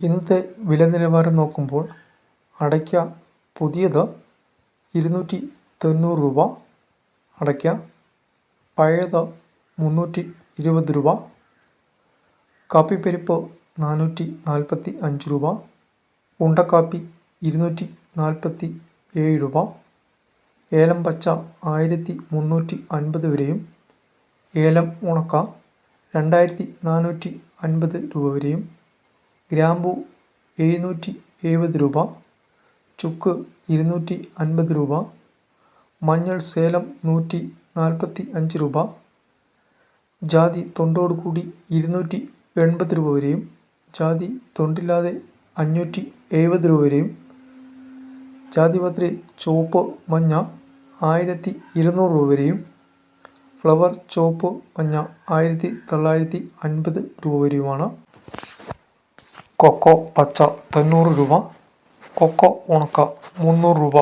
ഇന്നത്തെ വില നിലവാരം നോക്കുമ്പോൾ അടയ്ക്ക പുതിയത് ഇരുന്നൂറ്റി തൊണ്ണൂറ് രൂപ അടയ്ക്ക പഴയത് മുന്നൂറ്റി ഇരുപത് രൂപ കാപ്പിപ്പരിപ്പ് നാനൂറ്റി നാൽപ്പത്തി അഞ്ച് രൂപ ഉണ്ടക്കാപ്പി ഇരുന്നൂറ്റി നാൽപ്പത്തി ഏഴ് രൂപ ഏലം പച്ച ആയിരത്തി മുന്നൂറ്റി അൻപത് വരെയും ഏലം ഉണക്ക രണ്ടായിരത്തി നാനൂറ്റി അൻപത് രൂപ വരെയും ഗ്രാമ്പു എഴുന്നൂറ്റി എഴുപത് രൂപ ചുക്ക് ഇരുന്നൂറ്റി അൻപത് രൂപ മഞ്ഞൾ സേലം നൂറ്റി നാൽപ്പത്തി അഞ്ച് രൂപ ജാതി തൊണ്ടോട് കൂടി ഇരുന്നൂറ്റി എൺപത് രൂപ വരെയും ജാതി തൊണ്ടില്ലാതെ അഞ്ഞൂറ്റി എഴുപത് രൂപ വരെയും ജാതിപത്രി ചുവപ്പ് മഞ്ഞ ആയിരത്തി ഇരുന്നൂറ് രൂപ വരെയും ഫ്ലവർ ചുവപ്പ് മഞ്ഞ ആയിരത്തി തൊള്ളായിരത്തി അൻപത് രൂപ വരെയുമാണ്. കൊക്കോ പച്ച തൊണ്ണൂറ് രൂപ. കൊക്കോ ഉണക്ക മുന്നൂറ് രൂപ.